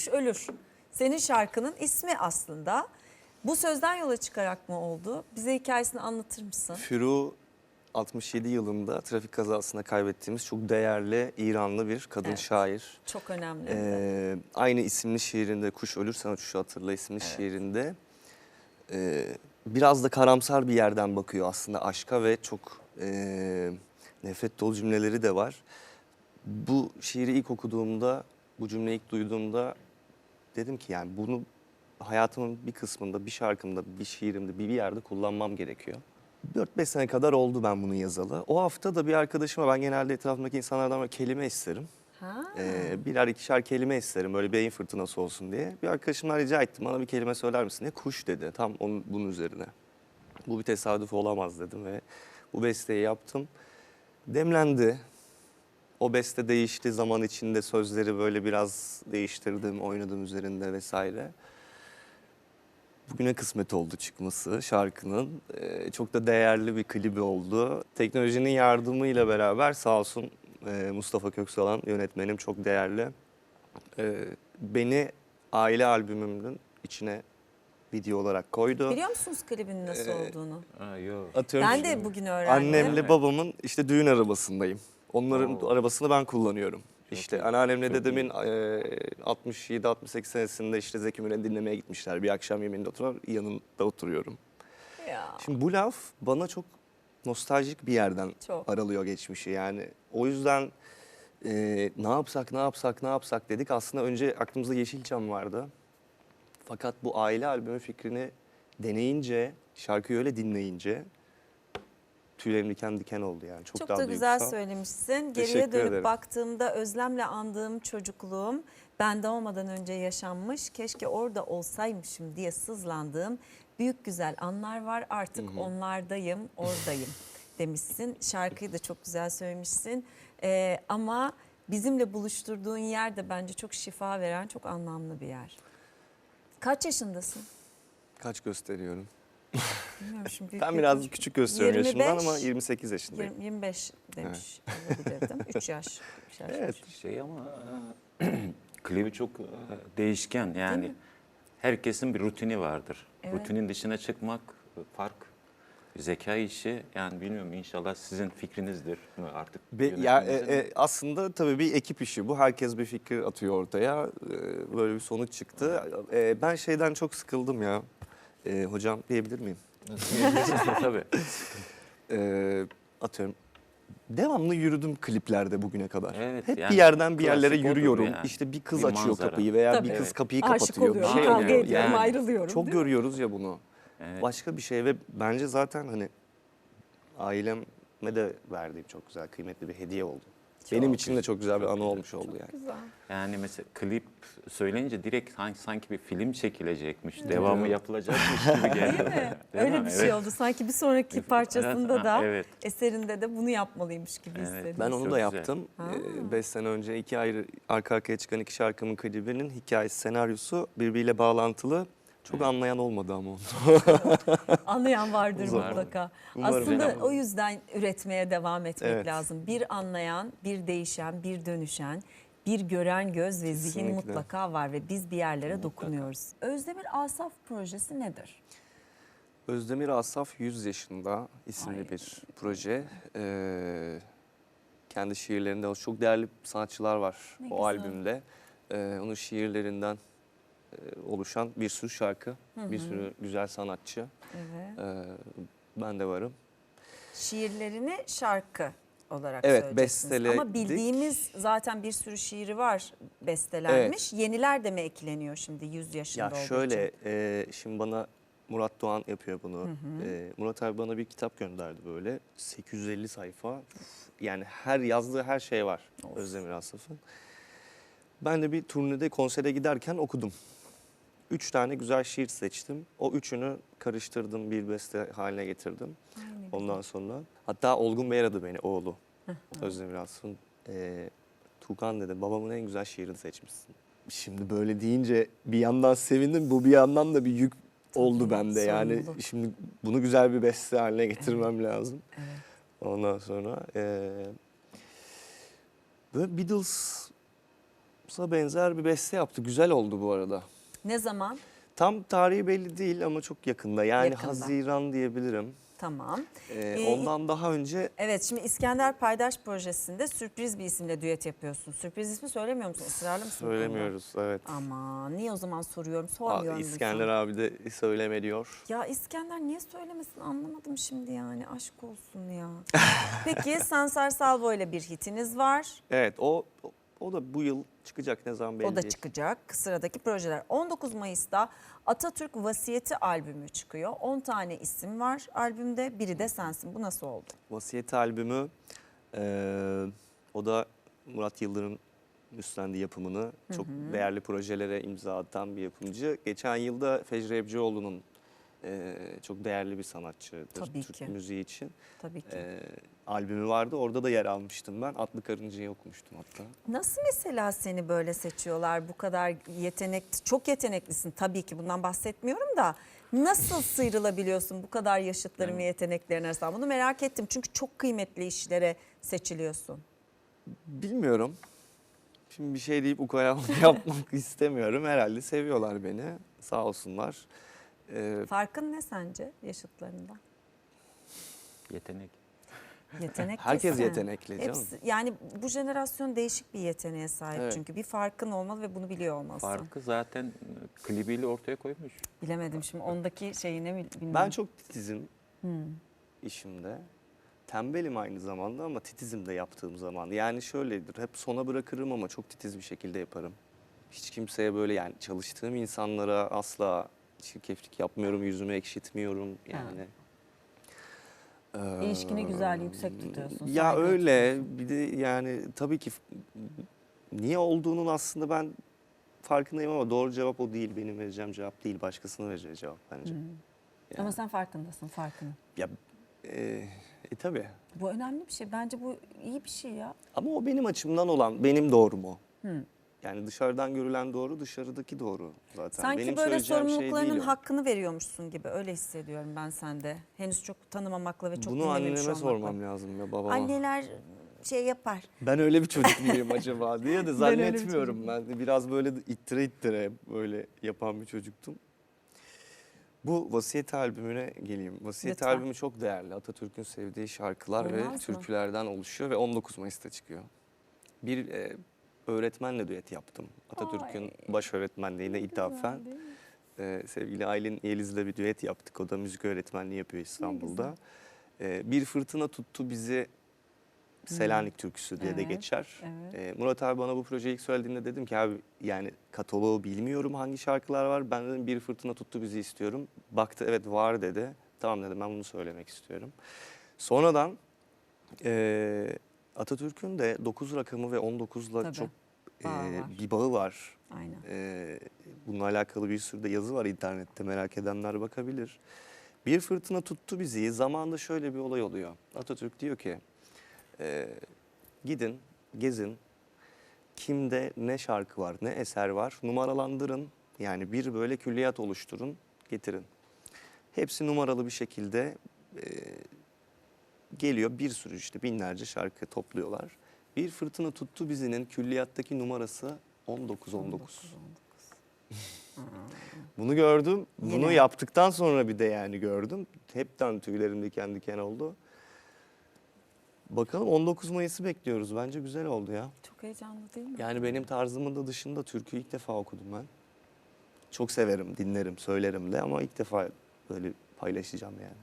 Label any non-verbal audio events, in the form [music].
kuş ölür. Senin şarkının ismi aslında. Bu sözden yola çıkarak mı oldu? Bize hikayesini anlatır mısın? Firu 67 yılında trafik kazasında kaybettiğimiz çok değerli İranlı bir kadın Evet. şair. Çok önemli. Ee, aynı isimli şiirinde Kuş Ölür Sen Uçuşu Hatırla isimli şiirinde e, biraz da karamsar bir yerden bakıyor aslında aşka ve çok e, nefret dolu cümleleri de var. Bu şiiri ilk okuduğumda, bu cümleyi ilk duyduğumda dedim ki yani bunu hayatımın bir kısmında, bir şarkımda, bir şiirimde, bir yerde kullanmam gerekiyor. 4-5 sene kadar oldu ben bunu yazalı. O hafta da bir arkadaşıma ben genelde etrafımdaki insanlardan böyle kelime isterim. Ha. Ee, birer ikişer kelime isterim böyle beyin fırtınası olsun diye. Bir arkadaşımdan rica ettim bana bir kelime söyler misin diye. Kuş dedi tam onun, bunun üzerine. Bu bir tesadüf olamaz dedim ve bu besteyi yaptım. Demlendi. O beste değişti zaman içinde sözleri böyle biraz değiştirdim, oynadım üzerinde vesaire. Bugüne kısmet oldu çıkması şarkının. Ee, çok da değerli bir klibi oldu. Teknolojinin yardımıyla beraber sağ olsun e, Mustafa Köksal'an yönetmenim çok değerli. Ee, beni aile albümümün içine video olarak koydu. Biliyor musunuz klibin nasıl Ee, olduğunu? Ha, yok. Atıyorum Ben şimdi, de bugün öğrendim. Annemle babamın işte düğün arabasındayım. Onların Oo. arabasını ben kullanıyorum. işte iyi, anneannemle çok dedemin e, 67-68 senesinde işte Zeki Müren'i dinlemeye gitmişler. Bir akşam yemeğinde oturup yanında oturuyorum. Ya. Şimdi bu laf bana çok nostaljik bir yerden Çok. aralıyor geçmişi. Yani o yüzden e, ne yapsak ne yapsak ne yapsak dedik. Aslında önce aklımızda Yeşilçam vardı. Fakat bu aile albümü fikrini deneyince, şarkıyı öyle dinleyince tüylerim diken diken oldu yani. Çok, Çok daha da güzel duygusal. söylemişsin. Teşekkür Geriye dönüp ederim. baktığımda özlemle andığım çocukluğum bende olmadan önce yaşanmış. Keşke orada olsaymışım diye sızlandığım büyük güzel anlar var. Artık onlardayım, [laughs] oradayım demişsin. Şarkıyı da çok güzel söylemişsin. Ee, ama bizimle buluşturduğun yer de bence çok şifa veren, çok anlamlı bir yer. Kaç yaşındasın? Kaç gösteriyorum? [laughs] Bilmiyorum [laughs] şimdi. Ben bir biraz çocuk. küçük gösteriyorum yaşımdan 25, ama 28 yaşındayım. 20 25 demiş olabilirdim. [laughs] 3 yaş. yaş. Evet. Şey ama [clears throat] klibi çok e, değişken yani herkesin bir rutini vardır. Evet. Rutinin dışına çıkmak e, fark. Zeka işi yani bilmiyorum inşallah sizin fikrinizdir artık. Be- ya e, e, aslında tabii bir ekip işi bu. Herkes bir fikir atıyor ortaya. E, böyle bir sonuç çıktı. E, ben şeyden çok sıkıldım ya. E, hocam diyebilir miyim? [laughs] Tabii. E, atıyorum. Devamlı yürüdüm kliplerde bugüne kadar. Evet, Hep yani bir yerden bir yerlere yürüyorum. yani. İşte bir kız Bir açıyor manzara. kapıyı veya Tabii. bir kız Evet. kapıyı Aşık kapatıyor. oluyorum, Bir şey kavga oluyor. ediyorum, Yani ayrılıyorum. Çok değil mi? görüyoruz ya bunu. Evet. Başka bir şey ve bence zaten hani aileme de verdiğim çok güzel, kıymetli bir hediye oldu. Benim için de çok güzel bir anı güzel, olmuş oldu yani. Güzel. Yani mesela klip söyleyince direkt sanki, sanki bir film çekilecekmiş, devamı yapılacakmış gibi [laughs] geldi. Değil mi? Değil Öyle mi? bir şey Evet. oldu. Sanki bir sonraki parçasında da evet. eserinde de bunu yapmalıymış gibi Evet. hissediyorum. Ben onu Çok da güzel. yaptım. Ha. 5 sene önce iki ayrı arka arkaya çıkan iki şarkımın klibinin hikayesi, senaryosu birbiriyle bağlantılı. Çok anlayan olmadı ama onu. [laughs] Anlayan vardır Umarım. mutlaka. Umarım. Aslında o yüzden üretmeye devam etmek Evet. lazım. Bir anlayan, bir değişen, bir dönüşen, bir gören göz ve zihin Kesinlikle. mutlaka var ve biz bir yerlere dokunuyoruz. Özdemir Asaf projesi nedir? Özdemir Asaf 100 yaşında isimli Ay. bir proje. Ee, kendi şiirlerinde çok değerli sanatçılar var Ne o güzel. albümde. Ee, onun şiirlerinden oluşan bir sürü şarkı, bir sürü güzel sanatçı. Evet. Ee, ben de varım. Şiirlerini şarkı olarak Evet, söyleyeceksiniz. Ama besteledik. bildiğimiz zaten bir sürü şiiri var bestelenmiş. Yeniler de mi ekleniyor şimdi 100 yaşında Ya olduğu şöyle, için? e, şimdi bana Murat Doğan yapıyor bunu. E, Murat abi bana bir kitap gönderdi böyle. 850 sayfa. Yani her yazdığı her şey var Özdemir Asaf'ın. Ben de bir turnede konsere giderken okudum. Üç tane güzel şiir seçtim. O üçünü karıştırdım, bir beste haline getirdim. Ondan sonra hatta Olgun Bey aradı beni, oğlu. Özdemir Asaf'ın. E, Tukan dedi, babamın en güzel şiirini seçmişsin. Şimdi böyle deyince bir yandan sevindim, bu bir yandan da bir yük oldu bende. Yani şimdi bunu güzel bir beste haline getirmem lazım. Evet. Ondan sonra eee böyle Beatles Sa benzer bir beste yaptı. Güzel oldu bu arada. Ne zaman? Tam tarihi belli değil ama çok yakında. Yani Yakında. Haziran diyebilirim. Tamam. Ee, Ee, ondan daha önce Evet şimdi İskender Paydaş projesinde sürpriz bir isimle düet yapıyorsun. Sürpriz ismi söylemiyor musun? Israrlı mısın? bu konuda? söylemiyoruz. Evet. Aman niye o zaman soruyorum? Aa, Sormuyorum. İskender insan. abi de söyleme diyor. Ya İskender niye söylemesin anlamadım şimdi yani aşk olsun ya. [laughs] Peki Sansar Salvo ile bir hitiniz var. Evet o o da bu yıl çıkacak ne zaman belli O da değil. çıkacak. Sıradaki projeler. 19 Mayıs'ta Atatürk Vasiyeti albümü çıkıyor. 10 tane isim var albümde. Biri de sensin. Bu nasıl oldu? Vasiyet albümü eee, o da Murat Yıldırım üstlendiği yapımını çok değerli projelere imza atan bir yapımcı. Geçen yılda Fecri Ebcioğlu'nun eee, çok değerli bir sanatçıdır Tabii Türk ki. müziği için. Tabii ki. Eee, albümü vardı orada da yer almıştım ben. Atlı Karınca'yı okumuştum hatta. Nasıl mesela seni böyle seçiyorlar? Bu kadar yetenek, çok yeteneklisin tabii ki bundan bahsetmiyorum da. Nasıl sıyrılabiliyorsun bu kadar yaşıtların ve yeteneklerin arasından? Bunu merak ettim çünkü çok kıymetli işlere seçiliyorsun. Bilmiyorum. Şimdi bir şey deyip ukalalık [laughs] yapmak istemiyorum. Herhalde seviyorlar beni. Sağ olsunlar. Eee, Farkın ne sence yaşıtlarından? Yetenek. Yetenek [laughs] Herkes kesin. yetenekli canım. Hepsi, yani bu jenerasyon değişik bir yeteneğe sahip Evet. çünkü bir farkın olmalı ve bunu biliyor olmalısın. Farkı zaten e, klibiyle ortaya koymuş. Bilemedim şimdi ondaki şeyini bil- bilmiyorum. Ben çok titizim Hmm. işimde. Tembelim aynı zamanda ama titizim de yaptığım zaman. Yani şöyledir. Hep sona bırakırım ama çok titiz bir şekilde yaparım. Hiç kimseye böyle yani çalıştığım insanlara asla çirkeflik yapmıyorum, yüzümü ekşitmiyorum yani. Ee, İlişkini güzel, yüksek tutuyorsun, Ya saygı öyle. Bir de yani tabii ki niye olduğunun aslında ben farkındayım ama doğru cevap o değil. Benim vereceğim cevap değil. Başkasının vereceği cevap bence. Hmm. Ama sen farkındasın farkını. Ya e, e tabii. Bu önemli bir şey. Bence bu iyi bir şey ya. Ama o benim açımdan olan, benim doğrum o. Hı. Yani dışarıdan görülen doğru, dışarıdaki doğru zaten. Sanki benim böyle şey sorumluluklarının değil o. hakkını veriyormuşsun gibi öyle hissediyorum ben sende. Henüz çok tanımamakla ve çok Bunu anneme sormam lazım ya babama. Anneler şey yapar. Ben öyle bir çocuk muyum [laughs] acaba diye de zannetmiyorum. Ben, de biraz böyle ittire ittire böyle yapan bir çocuktum. Bu Vasiyet albümüne geleyim. Vasiyet Lütfen. albümü çok değerli. Atatürk'ün sevdiği şarkılar ve Olmaz mı? türkülerden oluşuyor ve 19 Mayıs'ta çıkıyor. Bir e, öğretmenle düet yaptım. Atatürk'ün baş öğretmenliğine ithafen. Ee, sevgili Aylin Yeliz'le bir düet yaptık. O da müzik öğretmenliği yapıyor İstanbul'da. Ee, bir fırtına tuttu bizi Selanik türküsü diye de Evet, geçer. evet. Ee, Murat abi bana bu projeyi ilk söylediğinde dedim ki abi yani kataloğu bilmiyorum hangi şarkılar var. Ben dedim bir fırtına tuttu bizi istiyorum. Baktı evet var dedi. Tamam dedim ben bunu söylemek istiyorum. Sonradan e, Atatürk'ün de 9 rakamı ve 19'la Tabii, çok e, bağı var. bir bağı var. Aynen. Ee, bununla alakalı bir sürü de yazı var internette merak edenler bakabilir. Bir fırtına tuttu bizi. Zamanında şöyle bir olay oluyor. Atatürk diyor ki e, gidin gezin kimde ne şarkı var ne eser var numaralandırın. Yani bir böyle külliyat oluşturun getirin. Hepsi numaralı bir şekilde e, geliyor bir sürü işte binlerce şarkı topluyorlar. Bir fırtına tuttu bizinin külliyattaki numarası 19 19. [laughs] Bunu gördüm. Bunu Yine. yaptıktan sonra bir de yani gördüm. Hepten tüylerim diken diken oldu. Bakalım 19 Mayıs'ı bekliyoruz. Bence güzel oldu ya. Çok heyecanlı değil mi? Yani benim tarzımın da dışında türkü ilk defa okudum ben. Çok severim, dinlerim, söylerim de ama ilk defa böyle paylaşacağım yani.